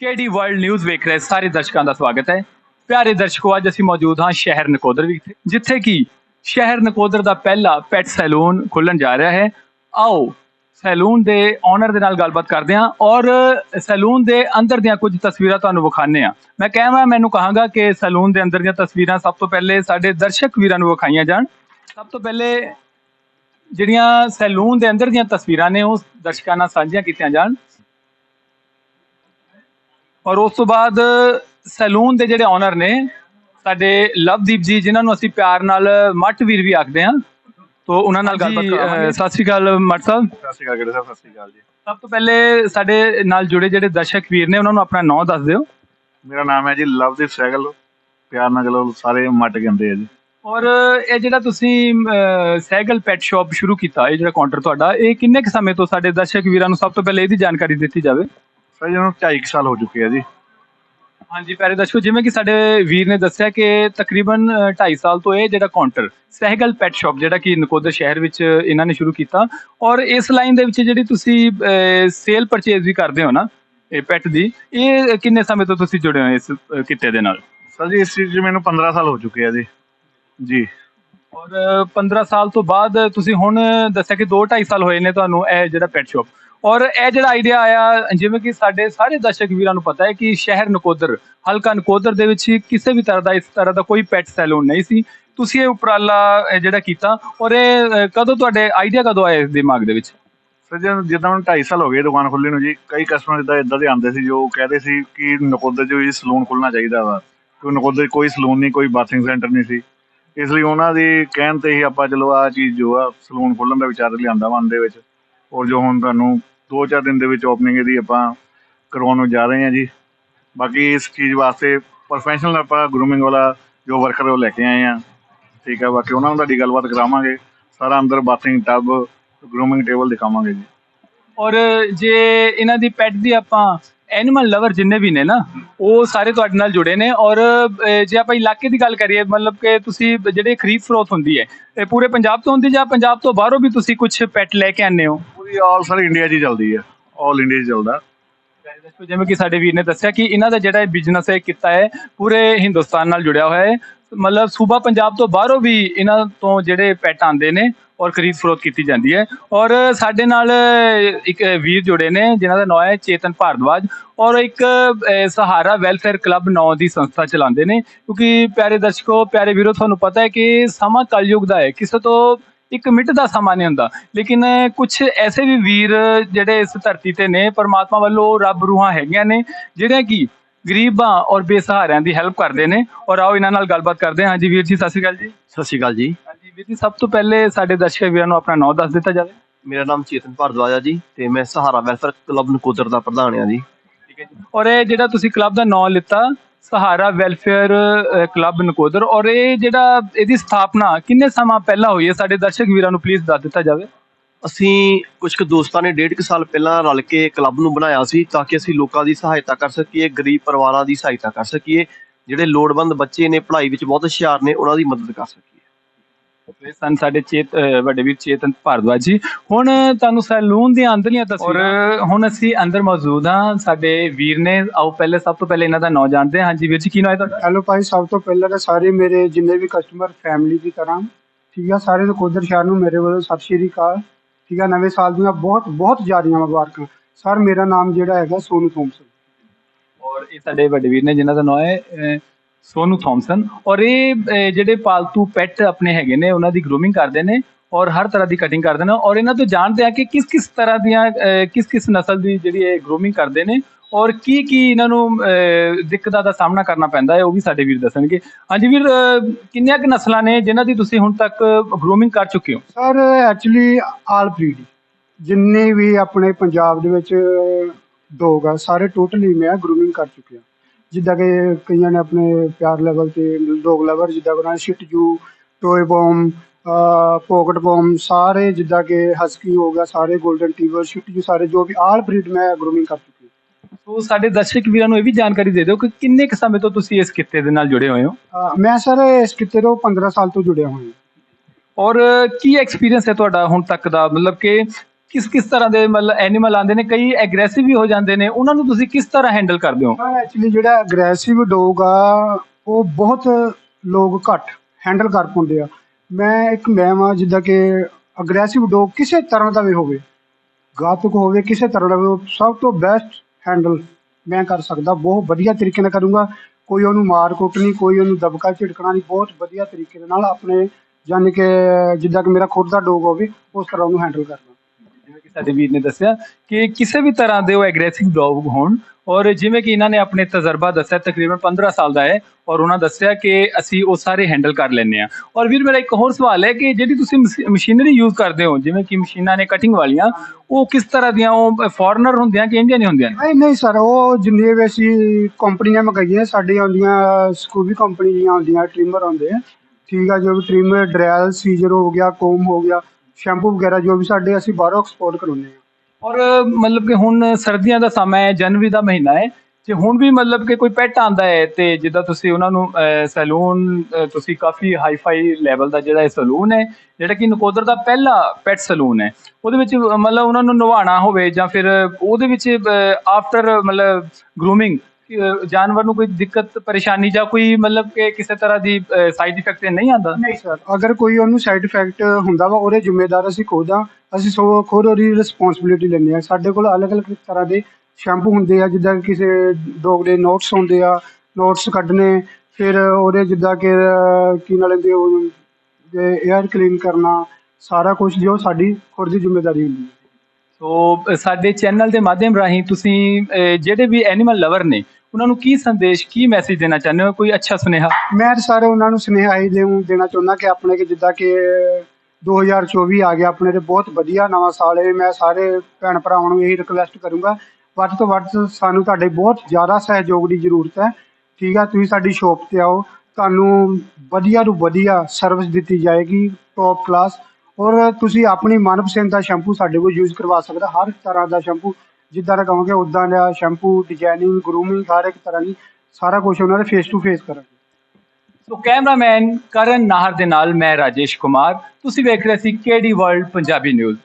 ਕੇਡੀ world news ਵੇਖ ਰਹੇ ਸਾਰੇ ਦਰਸ਼ਕਾਂ ਦਾ ਸਵਾਗਤ ਹੈ। ਪਿਆਰੇ ਦਰਸ਼ਕੋ, ਅੱਜ ਅਸੀਂ ਮੌਜੂਦ ਹਾਂ ਸ਼ਹਿਰ ਨਕੋਦਰ ਵਿਖੇ, ਜਿੱਥੇ ਕਿ ਸ਼ਹਿਰ ਨਕੋਦਰ ਦਾ ਪਹਿਲਾ ਪੈਟ ਸੈਲੂਨ ਖੁੱਲਣ ਜਾ ਰਿਹਾ ਹੈ। ਆਓ ਸੈਲੂਨ ਦੇ ਓਨਰ ਦੇ ਨਾਲ ਗੱਲਬਾਤ ਕਰਦੇ ਹਾਂ ਔਰ ਸੈਲੂਨ ਦੇ ਅੰਦਰ ਦੀਆਂ ਕੁਝ ਤਸਵੀਰਾਂ ਤੁਹਾਨੂੰ ਵਿਖਾਣੇ ਆ ਮੈਂ ਕਹਾਂਗਾ ਮੈਨੂੰ ਕਹਾਂਗਾ ਕਿ ਸੈਲੂਨ ਦੇ ਅੰਦਰ ਦੀਆਂ ਤਸਵੀਰਾਂ ਸਭ ਤੋਂ ਪਹਿਲੇ ਸਾਡੇ ਦਰਸ਼ਕ ਵੀਰਾਂ ਨੂੰ ਵਿਖਾਈਆਂ ਜਾਣ। ਸਭ ਤੋਂ ਪਹਿਲੇ ਜਿਹੜੀਆਂ ਸੈਲੂਨ ਦੇ ਅੰਦਰ ਦੀਆਂ ਤਸਵੀਰਾਂ ਨੇ, ਉਹ ਦਰਸ਼ਕਾਂ ਨਾਲ ਸਾਂਝੀਆਂ ਕੀਤੀਆਂ ਜਾਣ। ਔਰ ਉਸ ਤੋਂ ਬਾਅਦ ਸੈਲੂਨ ਦੇ ਜਿਹੜੇ ਓਨਰ ਨੇ ਸਾਡੇ ਲਵਦੀਪ ਜੀ ਜਿਨ੍ਹਾਂ ਨੂੰ ਅਸੀਂ ਪਿਆਰ ਨਾਲ ਮੱਟ ਵੀਰ ਵੀ ਆਖਦੇ ਹਾਂ ਤੋਂ ਉਹਨਾਂ ਨਾਲ ਗੱਲਬਾਤ ਕਰਾਂਗੇ ਸਤਿ ਸ਼੍ਰੀ ਅਕਾਲ ਮੱਟ ਸਾਹਿਬ। ਸਤਿ ਸ਼੍ਰੀ ਅਕਾਲ ਗੜੇ ਸਾਹਿਬ ਸਤਿ ਸ਼੍ਰੀ ਅਕਾਲ ਜੀ। ਸਭ ਤੋਂ ਪਹਿਲੇ ਸਾਡੇ ਨਾਲ ਜੁੜੇ ਜਿਹੜੇ ਦਰਸ਼ਕ ਵੀਰ ਨੇ ਉਹਨਾਂ ਨੂੰ ਆਪਣਾ ਨਾਮ ਦੱਸ ਦਿਓ। ਮੇਰਾ ਨਾਮ ਹੈ ਜੀ ਲਵਦੀਪ ਸਹਿਗਲ ਪਿਆਰ ਨਾਲ ਚਲੋ ਸਾਰੇ ਮੱਟ ਕਹਿੰਦੇ ਆ ਜੀ। ਔਰ ਇਹ ਜਿਹੜਾ ਤੁਸੀਂ ਸਹਿਗਲ ਪੈਟ ਸ਼ਾਪ ਸ਼ੁਰੂ ਕੀਤਾ ਇਹ ਜਿਹੜਾ ਕਾਊਂਟਰ ਤੁਹਾਡਾ ਇਹ ਕਿੰਨੇ ਕੁ ਸਮੇਂ ਤੋਂ ਸਾਡੇ ਦਰਸ਼ਕ ਵੀਰਾਂ ਨੂੰ ਸਭ ਤੋਂ ਪਹਿਲੇ ਇਹਦੀ ਜਾਣਕਾਰੀ ਦਿੱਤੀ ਜਾਵੇ? ਸਰ ਜੀ ਨੂੰ 2.5 ਸਾਲ ਹੋ ਚੁੱਕੇ ਆ ਜੀ। ਹਾਂਜੀ ਪਿਆਰੇ ਦਰਸ਼ਕੋ ਜਿਵੇਂ ਕਿ ਸਾਡੇ ਵੀਰ ਨੇ ਦੱਸਿਆ ਕਿ ਤਕਰੀਬਨ ਅ, 2.5 ਸਾਲ ਤੋਂ ਇਹ ਜਿਹੜਾ ਕਾਊਂਟਰ ਸਹਿਗਲ ਪੈਟ ਸ਼ਾਪ ਜਿਹੜਾ ਕਿ ਨਕੋਦਰ ਸ਼ਹਿਰ ਵਿੱਚ ਇਹਨਾਂ ਨੇ ਸ਼ੁਰੂ ਕੀਤਾ ਔਰ ਇਸ ਲਾਈਨ ਦੇ ਵਿੱਚ ਜਿਹੜੀ ਤੁਸੀਂ ਸੇਲ ਪਰਚੇਜ਼ ਵੀ ਕਰਦੇ ਹੋ ਨਾ ਇਹ ਪੈਟ ਦੀ ਇਹ ਕਿੰਨੇ ਸਮੇਂ ਤੋਂ ਤੁਸੀਂ ਜੁੜੇ ਹੋ ਇਸ ਕਿੱਤੇ ਦੇ ਨਾਲ? ਸਰ ਜੀ ਇਸ ਚੀਜ਼ 'ਚ ਮੈਨੂੰ 15 ਸਾਲ ਹੋ ਚੁੱਕੇ ਆ ਜੀ। ਜੀ। ਔਰ ਅ, 15 ਸਾਲ ਤੋਂ ਬਾਅਦ ਤੁਸੀਂ ਹੁਣ ਦੱਸਿਆ ਕਿ 2 2.5 ਸਾਲ ਹੋਏ ਨੇ ਤੁਹਾਨੂੰ ਇਹ ਜਿਹੜਾ ਪੈਟ ਸ਼ਾਪ ਔਰ ਇਹ ਜਿਹੜਾ ਆਈਡੀਆ ਆਇਆ, ਜਿਵੇਂ ਕਿ ਸਾਡੇ ਸਾਰੇ ਦਰਸ਼ਕ ਵੀਰਾਂ ਨੂੰ ਪਤਾ ਹੈ ਕਿ ਸ਼ਹਿਰ ਨਕੋਦਰ, ਹਲਕਾ ਨਕੋਦਰ ਦੇ ਵਿੱਚ ਕਿਸੇ ਵੀ ਤਰ੍ਹਾਂ ਦਾ, ਇਸ ਤਰ੍ਹਾਂ ਦਾ ਕੋਈ ਪੈਟ ਸੈਲੂਨ ਨਹੀਂ ਸੀ। ਤੁਸੀਂ ਇਹ ਉਪਰਾਲਾ ਜਿਹੜਾ ਕੀਤਾ, ਔਰ ਇਹ ਕਦੋਂ ਤੁਹਾਡੇ ਆਈਡੀਆ ਕਦੋਂ ਆਇਆ ਇਸ ਦਿਮਾਗ ਦੇ ਵਿੱਚ? ਸਰ ਜਿੱਦਾਂ ਹੁਣ 2.5 ਸਾਲ ਹੋ ਗਏ ਦੁਕਾਨ ਖੁੱਲੀ ਨੂੰ ਜੀ, ਕਈ ਕਸਟਮਰ ਇਦਾਂ ਇਦਾਂ ਦੇ ਆਉਂਦੇ ਸੀ ਜੋ ਕਹਿੰਦੇ ਸੀ ਕਿ ਨਕੋਦਰ 'ਚ ਵੀ ਸਲੂਨ ਖੁੱਲਣਾ ਚਾਹੀਦਾ ਵਾ। ਕਿਉਂ ਨਕੋਦਰ ਕੋਈ ਸਲੂਨ ਨਹੀਂ, ਕੋਈ ਬਾਥਿੰਗ ਸੈਂਟਰ ਨਹੀਂ ਸੀ। ਇਸ ਲਈ ਉਹਨਾਂ ਦੀ ਕਹਿਣ ਤੇ ਹੀ ਆਪਾਂ ਚਲੋ ਆ ਚੀਜ਼ ਜੋ ਆ ਸਲੂਨ ਖੋਲਣ ਦਾ ਵਿਚਾਰ ਲਿਆਂਦਾ ਮਨ ਦੇ ਵਿੱਚ। ਔਰ ਜੋ ਹੁਣ ਤੁਹਾਨੂੰ 2-4 ਦਿਨ ਦੇ ਵਿੱਚ ਓਪਨਿੰਗ ਇਹਦੀ ਆਪਾਂ ਕਰਵਾਉਣ ਨੂੰ ਜਾ ਰਹੇ ਹਾਂ ਜੀ। ਬਾਕੀ ਇਸ ਚੀਜ਼ ਵਾਸਤੇ ਪ੍ਰੋਫੈਸ਼ਨਲ ਆਪਾਂ ਗਰੂਮਿੰਗ ਵਾਲਾ ਜੋ ਵਰਕਰ ਉਹ ਲੈ ਕੇ ਆਏ ਆ ਠੀਕ ਆ, ਬਾਕੀ ਉਹਨਾਂ ਨਾਲ ਤੁਹਾਡੀ ਗੱਲਬਾਤ ਕਰਾਵਾਂਗੇ। ਸਾਰਾ ਅੰਦਰ ਬਾਥਿੰਗ ਟੱਬ ਗਰੂਮਿੰਗ ਟੇਬਲ ਦਿਖਾਵਾਂਗੇ ਜੀ। ਔਰ ਜੇ ਇਹਨਾਂ ਦੀ ਪੈਟ ਦੀ ਆਪਾਂ ਐਨੀਮਲ ਲਵਰ ਜਿੰਨੇ ਵੀ ਨੇ ਨਾ, ਉਹ ਸਾਰੇ ਤੁਹਾਡੇ ਨਾਲ ਜੁੜੇ ਨੇ। ਔਰ ਜੇ ਆਪਾਂ ਇਲਾਕੇ ਦੀ ਗੱਲ ਕਰੀਏ, ਮਤਲਬ ਕਿ ਤੁਸੀਂ ਜਿਹੜੇ ਖਰੀਦ ਫਰੋਤ ਹੁੰਦੀ ਹੈ, ਇਹ ਪੂਰੇ ਪੰਜਾਬ ਤੋਂ ਹੁੰਦੀ ਜਾਂ ਪੰਜਾਬ ਤੋਂ ਬਾਹਰੋਂ ਵੀ ਤੁਸੀਂ ਕੁਝ ਪੈਟ ਲੈ ਕੇ ਆਨੇ ਹੋ? ਪੂਰੀ ਆਲ ਸਰ ਇੰਡੀਆ 'ਚ ਹੀ ਚੱਲਦੀ ਹੈ। ਆਲ ਇੰਡੀਆ 'ਚ ਚੱਲਦਾ। ਜਿਵੇਂ ਕਿ ਸਾਡੇ ਵੀਰ ਨੇ ਦੱਸਿਆ ਕਿ ਇਹਨਾਂ ਦਾ ਜਿਹੜਾ ਬਿਜ਼ਨਸ ਹੈ ਕੀਤਾ ਹੈ, ਪੂਰੇ ਹਿੰਦੁਸਤਾਨ ਨਾਲ ਜੁੜਿਆ ਹੋਇਆ ਹੈ। ਮਤਲਬ ਸੂਬਾ ਪੰਜਾਬ ਤੋਂ ਬਾਹਰੋਂ ਵੀ ਇਹਨਾਂ ਤੋਂ ਜਿਹੜੇ ਪੈਟ ਆਉਂਦੇ ਨੇ ਔਰ ਖਰੀਦ ਫਰੋਖਤ ਕੀਤੀ ਜਾਂਦੀ ਹੈ। ਔਰ ਸਾਡੇ ਨਾਲ ਇੱਕ ਵੀਰ ਜੁੜੇ ਨੇ, ਜਿਨ੍ਹਾਂ ਦਾ ਨਾਮ ਹੈ ਚੇਤਨ ਭਾਰਦਵਾਜ। ਔਰ ਇੱਕ ਸਹਾਰਾ ਵੈਲਫੇਅਰ ਕਲੱਬ ਨਾਂ ਦੀ ਸੰਸਥਾ ਚਲਾਉਂਦੇ ਨੇ। ਕਿਉਂਕਿ ਪਿਆਰੇ ਦਰਸ਼ਕੋ, ਪਿਆਰੇ ਵੀਰੋ, ਤੁਹਾਨੂੰ ਪਤਾ ਹੈ ਕਿ ਸਮਾਂ ਕਲਯੁਗ ਦਾ ਹੈ। ਕਿਸੇ ਤੋਂ ਇੱਕ ਮਿੰਟ ਦਾ ਸਮਾਂ ਨਹੀਂ ਹੁੰਦਾ। ਲੇਕਿਨ ਕੁਝ ਐਸੇ ਵੀ ਵੀਰ ਜਿਹੜੇ ਇਸ ਧਰਤੀ ਤੇ ਨੇ ਪਰਮਾਤਮਾ ਵੱਲੋਂ ਰੱਬ ਰੂਹਾਂ ਹੈਗੀਆਂ ਨੇ ਜਿਹੜੇ ਕਿ ਗਰੀਬਾਂ ਔਰ ਬੇਸਹਾਰਿਆਂ ਦੀ ਹੈਲਪ ਕਰਦੇ ਨੇ। ਔਰ ਆਓ ਇਹਨਾਂ ਨਾਲ ਗੱਲਬਾਤ ਕਰਦੇ ਹਾਂ। ਹਾਂਜੀ ਵੀਰ ਜੀ ਸਤਿ ਸ਼੍ਰੀ ਅਕਾਲ ਜੀ। ਸਤਿ ਸ਼੍ਰੀ ਅਕਾਲ ਜੀ। ਹਾਂਜੀ ਵੀਰ ਜੀ ਸਭ ਤੋਂ ਪਹਿਲੇ ਸਾਡੇ ਦਰਸ਼ਕ ਵੀਰਾਂ ਨੂੰ ਆਪਣਾ ਨਾਮ ਦੱਸ ਦਿੱਤਾ ਜਾਵੇ। ਮੇਰਾ ਨਾਮ ਚੇਤਨ ਭਾਰਦਵਾਜ ਜੀ ਤੇ ਮੈਂ ਸਹਾਰਾ ਵੈਲਫੇਅਰ ਕਲੱਬ ਨਕੋਦਰ ਦਾ ਪ੍ਰਧਾਨ ਹੈ ਜੀ। ਔਰ ਇਹ ਜਿਹੜਾ ਤੁਸੀਂ ਕਲੱਬ ਦਾ ਨਾਮ ਲਿੱਤਾ, ਸਹਾਰਾ ਵੈਲਫੇਅਰ ਕਲੱਬ ਨਕੋਦਰ। ਔਰ ਇਹ ਜਿਹੜਾ ਇਹਦੀ ਸਥਾਪਨਾ ਕਿੰਨੇ ਸਮਾਂ ਪਹਿਲਾਂ ਹੋਈ ਹੈ? ਸਾਡੇ ਦਰਸ਼ਕ ਵੀਰਾਂ ਨੂੰ ਪਲੀਜ਼ ਦੱਸ ਦਿੱਤਾ ਜਾਵੇ। ਅਸੀਂ ਕੁਝ ਕੁ ਦੋਸਤਾਂ ਨੇ ਡੇਢ ਕੁ ਸਾਲ ਪਹਿਲਾਂ ਰਲ ਕੇ ਕਲੱਬ ਨੂੰ ਬਣਾਇਆ ਸੀ ਤਾਂ ਕਿ ਅਸੀਂ ਲੋਕਾਂ ਦੀ ਸਹਾਇਤਾ ਕਰ ਸਕੀਏ, ਗਰੀਬ ਪਰਿਵਾਰਾਂ ਦੀ ਸਹਾਇਤਾ ਕਰ ਸਕੀਏ, ਜਿਹੜੇ ਲੋੜਵੰਦ ਬੱਚੇ ਨੇ ਪੜ੍ਹਾਈ ਵਿੱਚ ਬਹੁਤ ਹੁਸ਼ਿਆਰ ਨੇ, ਉਹਨਾਂ ਦੀ ਮਦਦ ਕਰ ਸਕੀਏ। ਇਹ ਸਨ ਸਾਡੇ ਚੇਤ ਅਹ ਵੱਡੇ ਵੀਰ ਚੇਤਨ ਭਾਰਦਵਾਜ ਜੀ। ਹੁਣ ਤੁਹਾਨੂੰ ਸੈਲੂਨ ਦੀਆਂ ਅੰਦਰਲੀਆਂ ਤਸਵੀਰਾਂ ਔਰ ਹੁਣ ਅਸੀਂ ਅੰਦਰ ਮੌਜੂਦ ਹਾਂ। ਸਾਡੇ ਵੀਰ ਨੇ ਆਓ ਪਹਿਲੇ ਸਭ ਤੋਂ ਪਹਿਲੇ ਇਹਨਾਂ ਦਾ ਨਾਮ ਜਾਣਦੇ ਹਾਂ। ਹਾਂਜੀ ਵੀਰ ਜੀ ਕੀ ਨਾਮ ਹੈ ਤੁਹਾਡਾ? ਹੈਲੋ ਭਾਈ ਸਭ ਤੋਂ ਪਹਿਲਾਂ ਤਾਂ ਸਾਰੇ ਮੇਰੇ ਜਿੰਨੇ ਵੀ ਕਸਟਮਰ ਫੈਮਿਲੀ ਦੀ ਤਰ੍ਹਾਂ ਠੀਕ ਆ ਸਾਰੇ ਨਕੋਦਰ ਸ਼ਹਿਰ ਨੂੰ ਮੇਰੇ ਵੱਲੋਂ ਸਤਿ ਸ਼੍ਰੀ ਅਕਾਲ ਠੀਕ ਆ ਨਵੇਂ ਸਾਲ ਦੀਆਂ ਬਹੁਤ ਬਹੁਤ ਜ਼ਿਆਦੀਆਂ ਮੁਬਾਰਕਾਂ। ਸਰ ਮੇਰਾ ਨਾਮ ਜਿਹੜਾ ਹੈਗਾ ਸੋਨੂ ਥੋਮਸਨ ਔਰ ਇਹ ਸਾਡੇ ਵੱਡੇ ਵੀਰ ਨੇ ਜਿਨ੍ਹਾਂ ਦਾ ਨਾਮ ਹੈ ਅਹ, ਸੋਨੂ ਥੌਮਸਨ ਔਰ ਇਹ ਜਿਹੜੇ ਪਾਲਤੂ ਪੈਟ ਆਪਣੇ ਹੈਗੇ ਨੇ, ਉਹਨਾਂ ਦੀ ਗਰੂਮਿੰਗ ਕਰਦੇ ਨੇ ਔਰ ਹਰ ਤਰ੍ਹਾਂ ਦੀ ਕਟਿੰਗ ਕਰਦੇ ਨੇ ਔਰ ਇਹਨਾਂ ਤੋਂ ਜਾਣਦੇ ਆ ਕਿ ਕਿਸ ਕਿਸ ਤਰ੍ਹਾਂ ਦੀਆਂ ਕਿਸ ਕਿਸ ਨਸਲ ਦੀ ਜਿਹੜੀ ਇਹ ਗਰੂਮਿੰਗ ਕਰਦੇ ਨੇ ਔਰ ਕੀ ਕੀ ਇਹਨਾਂ ਨੂੰ ਦਿੱਕਤਾਂ ਦਾ ਸਾਹਮਣਾ ਕਰਨਾ ਪੈਂਦਾ ਹੈ, ਉਹ ਵੀ ਸਾਡੇ ਵੀਰ ਦੱਸਣਗੇ। ਹਾਂਜੀ ਵੀਰ ਕਿੰਨੀਆਂ ਕੁ ਨਸਲਾਂ ਨੇ ਜਿਨ੍ਹਾਂ ਦੀ ਤੁਸੀਂ ਹੁਣ ਤੱਕ ਗਰੂਮਿੰਗ ਕਰ ਚੁੱਕੇ ਹੋ? ਸਰ ਐਕਚੁਅਲੀ ਆਲ ਬਰੀਡ ਜਿੰਨੇ ਵੀ ਆਪਣੇ ਪੰਜਾਬ ਦੇ ਵਿੱਚ ਡੋਗ ਸਾਰੇ ਟੋਟਲੀ ਮੈਂ ਗਰੂਮਿੰਗ ਕਰ ਚੁੱਕਿਆ ਜਿੱਦਾਂ ਕਿ ਕਈਆਂ ਨੇ ਆਪਣੇ ਪਿਆਰ ਲੈਵਲ ਤੇ ਡੋਗ ਲੈਵਲ ਜਿੱਦਾਂ ਉਹਨਾਂ ਨੇ ਸ਼ਿਟ ਜੂ ਟੋਏ ਬੋਮ ਪੋਕਟ ਬੋਮ ਸਾਰੇ ਜਿੱਦਾਂ ਕਿ ਹਸਕੀ ਹੋ ਗਿਆ ਸਾਰੇ 골ਡਨ ਟੀਵਰ ਸ਼ਿਟ ਜੂ ਸਾਰੇ ਜੋ ਵੀ ਆਲ ਬਰੀਡ ਮੈਂ ਗਰੂਮਿੰਗ ਕਰ ਚੁੱਕਿਆ ਸੋ ਸਾਡੇ ਦਰਸ਼ਕ ਵੀਰਾਂ ਨੂੰ ਇਹ ਵੀ ਜਾਣਕਾਰੀ ਦੇ ਦਿਓ ਕਿ ਕਿੰਨੇ ਕੁ ਸਮੇਂ ਤੋਂ ਤੁਸੀਂ ਇਸ ਕਿੱਤੇ ਦੇ ਨਾਲ ਜੁੜੇ ਹੋਏ ਹੋ? ਮੈਂ ਸਰ ਇਸ ਕਿੱਤੇ ਤੋਂ 15 ਸਾਲ ਤੋਂ ਜੁੜਿਆ ਹੋਇਆ ਔਰ ਕੀ ਐਕਸਪੀਰੀਅੰਸ ਹੈ ਤੁਹਾਡਾ ਹੁਣ ਤੱਕ ਦਾ? ਮਤਲਬ ਕਿ ਕਿਸ ਕਿਸ ਤਰ੍ਹਾਂ ਦੇ ਮਤਲਬ ਐਨੀਮਲ ਆਉਂਦੇ ਨੇ, ਕਈ ਐਗਰੈਸਿਵ ਵੀ ਹੋ ਜਾਂਦੇ ਨੇ, ਉਹਨਾਂ ਨੂੰ ਤੁਸੀਂ ਕਿਸ ਤਰ੍ਹਾਂ ਹੈਂਡਲ ਕਰਦੇ ਹੋ? ਐਕਚੁਅਲੀ ਜਿਹੜਾ ਅਗਰੈਸਿਵ ਡੋਗ ਆ, ਉਹ ਬਹੁਤ ਲੋਕ ਘੱਟ ਹੈਂਡਲ ਕਰ ਪਾਉਂਦੇ ਆ। ਮੈਂ ਇੱਕ ਮੈਮ ਆ, ਜਿੱਦਾਂ ਕਿ ਅਗਰੈਸਿਵ ਡੋਗ ਕਿਸੇ ਤਰ੍ਹਾਂ ਦਾ ਵੀ ਹੋਵੇ, ਘਾਤਕ ਹੋਵੇ, ਕਿਸੇ ਤਰ੍ਹਾਂ ਦਾ ਵੀ ਉਹ ਸਭ ਤੋਂ ਬੈਸਟ ਹੈਂਡਲ ਮੈਂ ਕਰ ਸਕਦਾ, ਬਹੁਤ ਵਧੀਆ ਤਰੀਕੇ ਨਾਲ ਕਰੂੰਗਾ। ਕੋਈ ਉਹਨੂੰ ਮਾਰ ਕੁੱਟ ਨਹੀਂ, ਕੋਈ ਉਹਨੂੰ ਦਬਕਾ ਝਿੜਕਣਾ ਨਹੀਂ, ਬਹੁਤ ਵਧੀਆ ਤਰੀਕੇ ਦੇ ਨਾਲ ਆਪਣੇ ਯਾਨੀ ਕਿ ਜਿੱਦਾਂ ਕਿ ਮੇਰਾ ਖੁਦ ਦਾ ਡੋਗ ਹੋਵੇ ਉਸ ਤਰ੍ਹਾਂ ਉਹਨੂੰ ਹੈਂਡਲ ਕਰਨਾ ਜਿਵੇਂ ਕਿ ਸਾਡੇ ਵੀਰ ਨੇ ਦੱਸਿਆ ਕਿ ਕਿਸੇ ਵੀ ਤਰ੍ਹਾਂ ਦੇ ਉਹ ਐਗਰੈਸਿਵ ਡੌਗ ਹੋਣ ਔਰ ਜਿਵੇਂ ਕਿ ਇਹਨਾਂ ਨੇ ਆਪਣੇ ਤਜਰਬਾ ਦੱਸਿਆ, ਤਕਰੀਬਨ 15 ਸਾਲ ਦਾ ਹੈ ਔਰ ਉਹਨਾਂ ਦੱਸਿਆ ਕਿ ਅਸੀਂ ਉਹ ਸਾਰੇ ਹੈਂਡਲ ਕਰ ਲੈਂਦੇ ਆ ਔਰ ਵੀਰ, ਮੇਰਾ ਇੱਕ ਹੋਰ ਸਵਾਲ ਹੈ ਕਿ ਜਿਹੜੀ ਤੁਸੀਂ ਮਸ਼ੀਨਰੀ ਯੂਜ਼ ਕਰਦੇ ਹੋ, ਜਿਵੇਂ ਕਿ ਮਸ਼ੀਨਾਂ ਨੇ ਕਟਿੰਗ ਵਾਲੀਆਂ, ਉਹ ਕਿਸ ਤਰ੍ਹਾਂ ਦੀਆਂ, ਉਹ ਫੋਰਨਰ ਹੁੰਦੀਆਂ ਕਿ ਇੰਡੀਅਨ ਹੁੰਦੀਆਂ ਨੇ? ਨਹੀਂ ਨਹੀਂ ਸਰ ਉਹ ਜਿੰਨੇ ਵੀ ਅਸੀਂ ਕੰਪਨੀਆਂ ਮੰਗਾਈਆਂ ਸਾਡੀ ਆਉਂਦੀਆਂ, ਸਕੂਬੀ ਕੰਪਨੀ ਦੀਆਂ ਆਉਂਦੀਆਂ ਟ੍ਰਿਮਰ ਆਉਂਦੇ ਆ। ਠੀਕ ਆ, ਜੋ ਵੀ ਟ੍ਰਿਮਰ ਡਰੈਲ ਸੀਜ਼ਰ ਹੋ ਗਿਆ ਕੋਮ ਹੋ ਗਿਆ ਸ਼ੈਂਪੂ ਵਗੈਰਾ ਜੋ ਵੀ ਸਾਡੇ ਅਸੀਂ ਬਾਹਰੋਂ ਐਕਸਪੋਰਟ ਕਰਾਉਂਦੇ ਆ ਔਰ, ਮਤਲਬ ਕਿ ਹੁਣ ਸਰਦੀਆਂ ਦਾ ਸਮਾਂ ਹੈ, ਜਨਵਰੀ ਦਾ ਮਹੀਨਾ ਹੈ ਜੇ ਹੁਣ ਵੀ ਮਤਲਬ ਕਿ ਕੋਈ ਪੈਟ ਆਂਦਾ ਹੈ ਤੇ ਜਿੱਦਾਂ ਤੁਸੀਂ ਉਹਨਾਂ ਨੂੰ ਸੈਲੂਨ ਤੁਸੀਂ ਕਾਫੀ ਹਾਈ-ਫਾਈ ਲੈਵਲ ਦਾ ਜਿਹੜਾ ਇਹ ਸੈਲੂਨ ਹੈ, ਜਿਹੜਾ ਕਿ ਨਕੋਦਰ ਦਾ ਪਹਿਲਾ ਪੈਟ ਸੈਲੂਨ ਹੈ, ਉਹਦੇ ਵਿੱਚ ਮਤਲਬ ਉਹਨਾਂ ਨੂੰ ਨਵਾਉਣਾ ਹੋਵੇ ਜਾਂ ਫਿਰ ਉਹਦੇ ਵਿੱਚ ਆਫਟਰ ਮਤਲਬ ਗਰੂਮਿੰਗ ਜਾਨਵਰ ਨੂੰ ਕੋਈ ਦਿੱਕਤ ਪਰੇਸ਼ਾਨੀ ਜਾਂ ਕੋਈ ਮਤਲਬ ਕਿ ਕਿਸੇ ਤਰ੍ਹਾਂ ਦੀ ਸਾਈਡ ਇਫੈਕਟ ਨਹੀਂ ਆਂਦਾ ਨਹੀਂ ਸਰ ਅਗਰ ਕੋਈ ਉਹਨੂੰ ਸਾਈਡ ਇਫੈਕਟ ਹੁੰਦਾ ਵਾ ਉਹਦੇ ਜ਼ਿੰਮੇਦਾਰ ਅਸੀਂ ਖੁਦ ਆ। ਅਸੀਂ ਸੋ ਖੁਦ ਉਹਦੀ ਰਿਸਪੌਂਸਿਬਿਲਿਟੀ ਲੈਂਦੇ ਆ। ਸਾਡੇ ਕੋਲ ਅਲੱਗ-ਅਲੱਗ ਤਰ੍ਹਾਂ ਦੇ ਸ਼ੈਂਪੂ ਹੁੰਦੇ ਆ ਜਿੱਦਾਂ ਕਿਸੇ ਡੋਗ ਦੇ ਨੋਟਸ ਹੁੰਦੇ ਆ ਨੋਟਸ ਕੱਢਣੇ ਫਿਰ ਉਹਦੇ ਜਿੱਦਾਂ ਕਿ ਕੀ ਨਾਲ ਲੈਂਦੇ ਉਹ 에ਅਰ ਕਲੀਨ ਕਰਨਾ ਸਾਰਾ ਕੁਝ ਜੋ ਸਾਡੀ ਖੁਦ ਦੀ ਜ਼ਿੰਮੇਵਾਰੀ ਹੁੰਦੀ ਹੈ ਸੋ ਸਾਡੇ ਚੈਨਲ ਦੇ ਮਾਧਿਅਮ ਰਾਹੀਂ ਤੁਸੀਂ ਜਿਹੜੇ ਵੀ ਐਨੀਮਲ ਲਵਰ ਨੇ ਉਹਨਾਂ ਨੂੰ ਕੀ ਸੰਦੇਸ਼, ਕੀ ਮੈਸੇਜ ਦੇਣਾ ਚਾਹੁੰਦੇ ਹੋ? ਕੋਈ ਅੱਛਾ ਸੁਨੇਹਾ? ਮੈਂ ਤਾਂ ਸਾਰੇ ਉਹਨਾਂ ਨੂੰ ਸੁਨੇਹਾ ਹੀ ਦੇਉ ਦੇਣਾ ਚਾਹੁੰਦਾ ਕਿ ਆਪਣੇ ਕਿ ਜਿੱਦਾਂ ਕਿ 2024 ਆ ਗਿਆ, ਆਪਣੇ ਤੇ ਬਹੁਤ ਵਧੀਆ ਨਵਾਂ ਸਾਲ ਹੈ। ਮੈਂ ਸਾਰੇ ਭੈਣ ਭਰਾਵਾਂ ਨੂੰ ਇਹ ਰਿਕਵੈਸਟ ਕਰੂੰਗਾ, ਵੱਧ ਤੋਂ ਵੱਧ ਸਾਨੂੰ ਤੁਹਾਡੇ ਬਹੁਤ ਜ਼ਿਆਦਾ ਸਹਿਯੋਗ ਦੀ ਜ਼ਰੂਰਤ ਹੈ। ਠੀਕ ਆ, ਤੁਸੀਂ ਸਾਡੀ ਸ਼ੋਪ ਤੇ ਆਓ, ਤੁਹਾਨੂੰ ਵਧੀਆ ਤੋਂ ਵਧੀਆ ਸਰਵਿਸ ਦਿੱਤੀ ਜਾਏਗੀ ਟੌਪ ਕਲਾਸ ਔਰ ਤੁਸੀਂ ਆਪਣੀ ਮਨਪਸੰਦ ਦਾ ਸ਼ੈਂਪੂ ਸਾਡੇ ਕੋਲ ਯੂਜ਼ ਕਰਵਾ ਸਕਦੇ, ਹਰ ਤਰ੍ਹਾਂ ਦਾ ਸ਼ੈਂਪੂ ਜਿੱਦਾਂ ਦਾ ਕਹੋਗੇ ਉਦਾਂ ਦਾ ਸ਼ੈਂਪੂ ਡਿਜ਼ਾਈਨਿੰਗ ਗਰੂਮਿੰਗ ਹਰ ਇੱਕ ਤਰ੍ਹਾਂ ਦੀ ਸਾਰਾ ਕੁਝ ਉਹਨਾਂ ਦੇ ਫੇਸ ਟੂ ਫੇਸ ਕਰਾਂਗੇ। ਸੋ ਕੈਮਰਾਮੈਨ ਕਰਨ ਨਾਹਰ ਦੇ ਨਾਲ ਮੈਂ ਰਾਜੇਸ਼ ਕੁਮਾਰ। ਤੁਸੀਂ ਵੇਖ ਰਹੇ ਸੀ ਕੇਡੀ ਵਰਲਡ ਪੰਜਾਬੀ ਨਿਊਜ਼